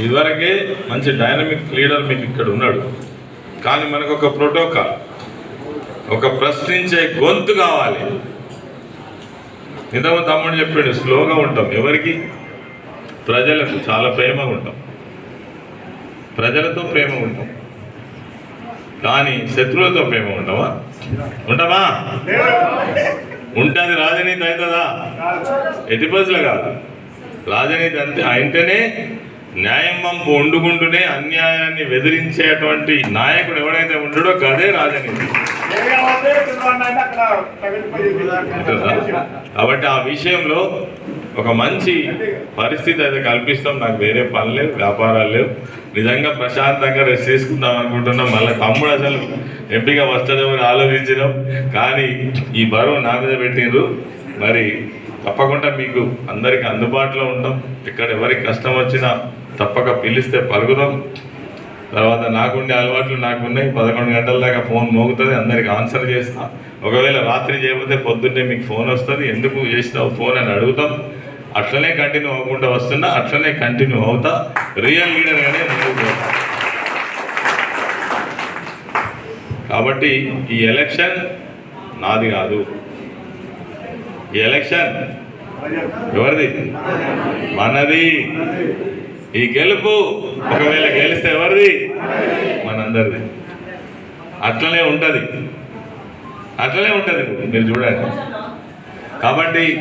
ఇదివరకే మంచి dynamic leader మీకు ఇక్కడ ఉన్నాడు. కానీ మనకు ఒక ప్రోటోకాల్ ఒక ప్రశ్నించే గొంతు కావాలి. ఇంతకుముందు తమ్ముడు చెప్పాడు స్లోగా ఉంటాం ఎవరికి? ప్రజలకు చాలా ప్రేమగా ఉంటాం. ప్రజలతో ప్రేమ ఉంటాం. కానీ శత్రువులతో ప్రేమ ఉంటామా? ఉంటామా? ఉంటుంది రాజనీతి అవుతుందా? ఎట్టి కాదు. రాజనీతి అంతే అయితేనే న్యాయం వంపు వండుకుంటూనే అన్యాయాన్ని వెదిరించేటువంటి నాయకుడు ఎవడైతే ఉండడో అదే రాజనీతి. కాబట్టి ఆ విషయంలో ఒక మంచి పరిస్థితి అయితే కల్పిస్తాం. నాకు వేరే పని లేవు వ్యాపారాలు లేవు. నిజంగా ప్రశాంతంగా రెస్ట్ తీసుకుందాం అనుకుంటున్నాం. మళ్ళీ తమ్ముడు అసలు ఎంపీగా వస్తుందేమని ఆలోచించడం కానీ ఈ బరువు నా మీద పెట్టిండ్రు. మరి తప్పకుండా మీకు అందరికి అందుబాటులో ఉంటాం. ఇక్కడ ఎవరికి కష్టం వచ్చినా తప్పక పిలిస్తే పలుకుదాం తర్వాత నాకుండే అలవాట్లు నాకున్నాయి. పదకొండు గంటల దాకా ఫోన్ మోగుతుంది అందరికి ఆన్సర్ చేస్తా. ఒకవేళ రాత్రి చేయకపోతే పొద్దున్నే మీకు ఫోన్ వస్తుంది. ఎందుకు చేసినావు ఫోన్ అని అడుగుతాం. అట్లనే కంటిన్యూ అవ్వకుండా వస్తున్నా అట్లనే కంటిన్యూ అవుతా. రియల్ లీడర్గానే ముందుకు కాబట్టి ఈ ఎలక్షన్ నాది కాదు. ఈ ఎలక్షన్ ఎవరిది? మనది. ఈ గెలుపు ఒకవేళ గెలిస్తే ఎవరిది? మనందరిది. అట్లనే ఉంటుంది. అట్లనే ఉంటుంది. మీరు చూడండి. కాబట్టి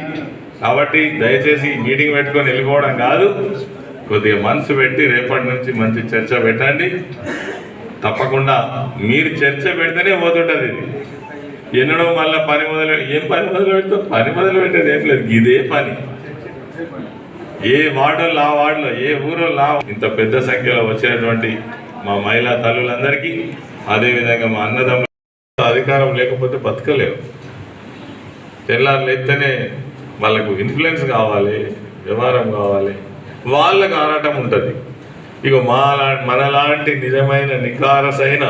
కాబట్టి దయచేసి మీటింగ్ పెట్టుకొని వెళ్ళిపోవడం కాదు. కొద్దిగా మనసు పెట్టి రేపటి నుంచి మంచి చర్చ పెట్టండి. తప్పకుండా మీరు చర్చ పెడితేనే పోతుంటుంది ఇది. ఎన్నడో మళ్ళీ పని మొదలు ఏం పని మొదలు పెడతాం పని మొదలు పెట్టేది ఏం లేదు. ఇదే పని. ఏ వార్డులో ఆ వార్డులో ఏ ఊరో ఆ ఇంత పెద్ద సంఖ్యలో వచ్చినటువంటి మా మహిళా తల్లులందరికీ అదేవిధంగా మా అన్నదమ్ములు అధికారం లేకపోతే బతకలేవు. తెల్లారు లేస్తేనే వాళ్ళకు ఇన్ఫ్లుయెన్స్ కావాలి వ్యవహారం కావాలి వాళ్ళకు ఆరాటం ఉంటుంది. ఇక మాలా మనలాంటి నిజమైన నికారసైన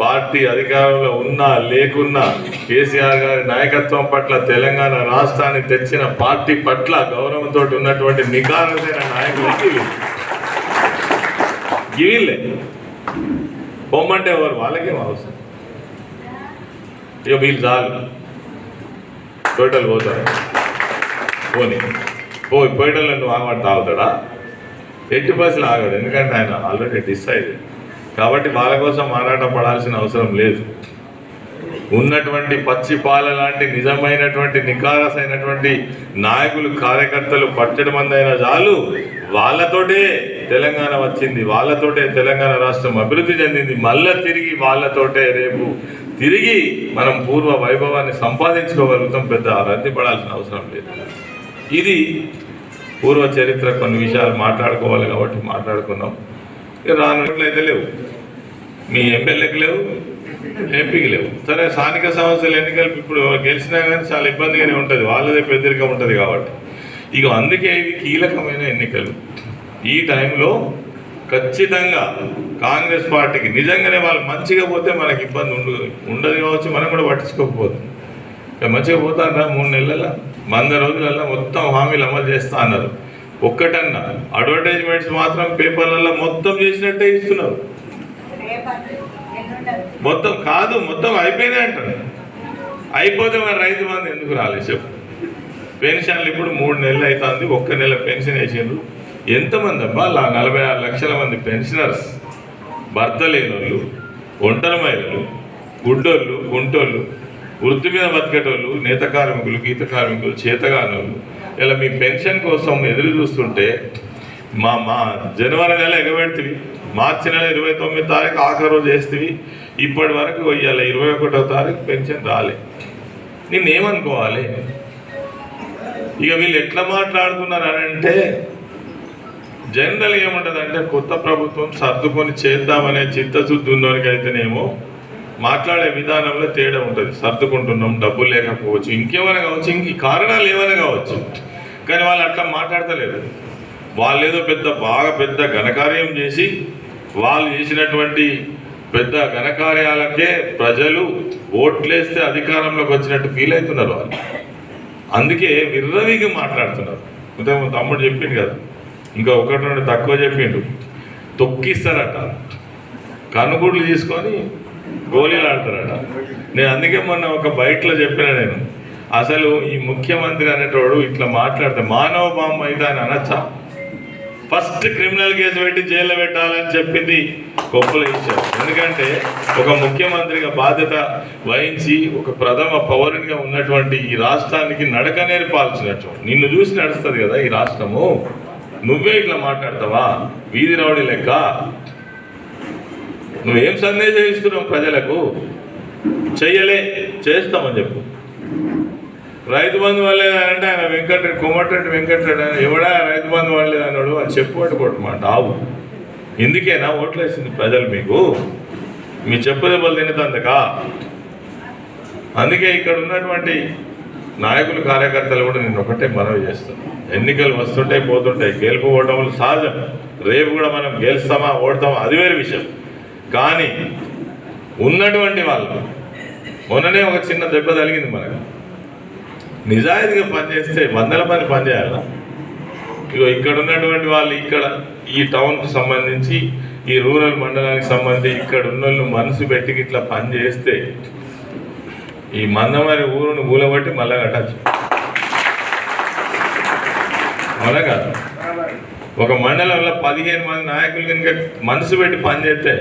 పార్టీ అధికారంలో ఉన్నా లేకున్నా కేసీఆర్ గారి నాయకత్వం పట్ల తెలంగాణ రాష్ట్రాన్ని తెచ్చిన పార్టీ పట్ల గౌరవంతో ఉన్నటువంటి నికారసైన నాయకులకి వీళ్ళే. పొమ్మంటే ఎవరు? వాళ్ళకేం అవసరం. ఇక వీళ్ళు చాలు. టోటల్ పోతారు పోనీ. ఓ పోయేటల్లో నువ్వు ఆగమంటే తాగుతాడా? ఎట్టి బస్సులు ఆగాడు. ఎందుకంటే ఆయన ఆల్రెడీ డిసైడ్ కాబట్టి వాళ్ళ కోసం మారాట పడాల్సిన అవసరం లేదు. ఉన్నటువంటి పచ్చి పాల లాంటి నిజమైనటువంటి నికారసైనటువంటి నాయకులు కార్యకర్తలు పచ్చడి మందైన చాలు. వాళ్ళతోటే తెలంగాణ వచ్చింది. వాళ్ళతోటే తెలంగాణ రాష్ట్రం అభివృద్ధి చెందింది. మళ్ళా తిరిగి వాళ్ళతోటే రేపు తిరిగి మనం పూర్వ వైభవాన్ని సంపాదించుకోగలుగుతాం. పెద్ద రద్దీ పడాల్సిన అవసరం లేదు. ఇది పూర్వ చరిత్ర కొన్ని విషయాలు మాట్లాడుకోవాలి కాబట్టి మాట్లాడుకున్నాం ఇక రానట్లయితే లేవు. మీ ఎమ్మెల్యేకి లేవు ఎంపీకి లేవు. సరే స్థానిక సమస్యలు ఎన్నికలు ఇప్పుడు గెలిచినా కానీ చాలా ఇబ్బందిగానే ఉంటుంది. వాళ్ళదే పెద్దరికం ఉంటుంది కాబట్టి. ఇక అందుకే ఇవి కీలకమైన ఎన్నికలు. ఈ టైంలో ఖచ్చితంగా కాంగ్రెస్ పార్టీకి నిజంగానే వాళ్ళు మంచిగా పోతే మనకి ఇబ్బంది ఉండదు ఉండదు కావచ్చు మనం కూడా పట్టించుకోకపోతుంది ఇక మంచిగా పోతారా మూడు నెలల. వంద రోజులలో మొత్తం హామీలు అమలు చేస్తా అన్నారు. ఒక్కటన్నా అడ్వర్టైజ్మెంట్స్ మాత్రం పేపర్లలో మొత్తం చేసినట్టే ఇస్తున్నారు. మొత్తం కాదు మొత్తం అయిపోయినాయి అంటారు. అయిపోతే మరి రైతు మంది ఎందుకు రాలేదు చెప్పు. పెన్షన్లు ఇప్పుడు మూడు నెలలు అవుతుంది ఒక్క నెల పెన్షన్ వేసిండ్రు. ఎంతమంది అబ్బా నలభై ఆరు లక్షల మంది పెన్షనర్స్. భర్త లేనోళ్ళు ఒంటరి మహిళలు గుడ్డోళ్ళు గుంటోళ్ళు వృత్తి మీద బతికేటోళ్ళు నేత కార్మికులు గీత కార్మికులు చేతగానోళ్ళు ఇలా మీ పెన్షన్ కోసం ఎదురు చూస్తుంటే మా మా జనవరి నెల ఎగబెడుతుంది మార్చి నెల ఇరవై తొమ్మిది తారీఖు ఆఖరి రోజు వేస్తుంది ఇప్పటి వరకు ఇవాళ ఇరవై ఒకటో తారీఖు పెన్షన్ రాలే. నేనేమనుకోవాలి ఇక వీళ్ళు ఎట్లా మాట్లాడుతున్నారు అని అంటే జనరల్ ఏముంటుంది అంటే కొత్త ప్రభుత్వం సర్దుకొని చేద్దామనే చిత్తశుద్ధి ఉన్నోనికి అయితేనేమో మాట్లాడే విధానంలో తేడా ఉంటుంది. సర్దుకుంటున్నాం డబ్బులు లేకపోవచ్చు ఇంకేమైనా కావచ్చు ఇంక కారణాలు ఏమైనా కావచ్చు. కానీ వాళ్ళు అట్లా మాట్లాడతలేరు. వాళ్ళు ఏదో పెద్ద బాగా పెద్ద ఘనకార్యం చేసి వాళ్ళు చేసినటువంటి పెద్ద ఘనకార్యాలకే ప్రజలు ఓట్లేస్తే అధికారంలోకి వచ్చినట్టు ఫీల్ అవుతున్నారు వాళ్ళు. అందుకే విర్రవిగా మాట్లాడుతున్నారు. ఇంతకు తమ్ముడు చెప్పిండు కదా ఇంకా ఒకటి రెండు తక్కువ చెప్పిండు. తొక్కిస్తారట. కనుగుడ్లు తీసుకొని గోళీలు ఆడతారట. నేను అందుకే మొన్న ఒక బయటలో చెప్పిన నేను. అసలు ఈ ముఖ్యమంత్రి అనేటోడు ఇట్లా మాట్లాడితే మానవ బాంబు అయితే అని అనొచ్చా? ఫస్ట్ క్రిమినల్ కేసు పెట్టి జైల్లో పెట్టాలని చెప్పింది గొప్పలు ఇచ్చారు ఎందుకంటే ఒక ముఖ్యమంత్రిగా బాధ్యత వహించి ఒక ప్రథమ పౌరునిగా ఉన్నటువంటి ఈ రాష్ట్రానికి నడక నేర్పాల్సినట్టు నిన్ను చూసి నడుస్తుంది కదా ఈ రాష్ట్రము. నువ్వే ఇట్లా మాట్లాడతావా? వీధి రౌడీ లెక్క. నువ్వేం సందేశం ఇస్తున్నావు ప్రజలకు? చెయ్యలే చేస్తామని చెప్పు. రైతు బంధు వల్లే ఆయన వెంకటరెడ్డి కుమ్మటరెడ్డి వెంకటరెడ్డి ఎవడా రైతు బంధు వల్లే అని చెప్పుకోటి కొట్టమాట ఆవు. ఇందుకేనా ఓట్లేసింది ప్రజలు మీకు? మీ చెప్పు దెబ్బలు అందుకే ఇక్కడ ఉన్నటువంటి నాయకులు కార్యకర్తలు కూడా నేను ఒకటే మనవి చేస్తాను ఎన్నికలు వస్తుంటాయి పోతుంటాయి గెలుపు ఓటములు సహజం. రేపు కూడా మనం గెలుస్తామా ఓడతామా అది వేరే విషయం. కానీ ఉన్నటువంటి వాళ్ళు మొన్ననే ఒక చిన్న దెబ్బ తగిలింది మనకు. నిజాయితీగా పనిచేస్తే వందల మంది పనిచేయాలా? ఇగో ఇక్కడ ఉన్నటువంటి వాళ్ళు ఇక్కడ ఈ టౌన్కి సంబంధించి ఈ రూరల్ మండలానికి సంబంధించి ఇక్కడ ఉన్న వాళ్ళు మనసు పెట్టి ఇట్లా పని చేస్తే ఈ మందమారి ఊరును కూలబట్టి మళ్ళా కట్టచ్చు. అవునా కాదు? ఒక మండలంలో పదిహేను మంది నాయకులు కనుక మనసు పెట్టి పనిచేస్తే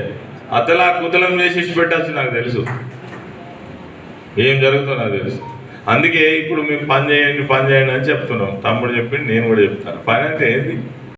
అతలా కుతలం చేసి పెట్టచ్చు నాకు తెలుసు. ఏం జరుగుతుందో నాకు తెలుసు. అందుకే ఇప్పుడు మీరు పని చేయండి పని చేయండి అని చెప్తున్నాం. తమ్ముడు చెప్పింది నేను కూడా చెప్తాను. పని అంటే ఏంది?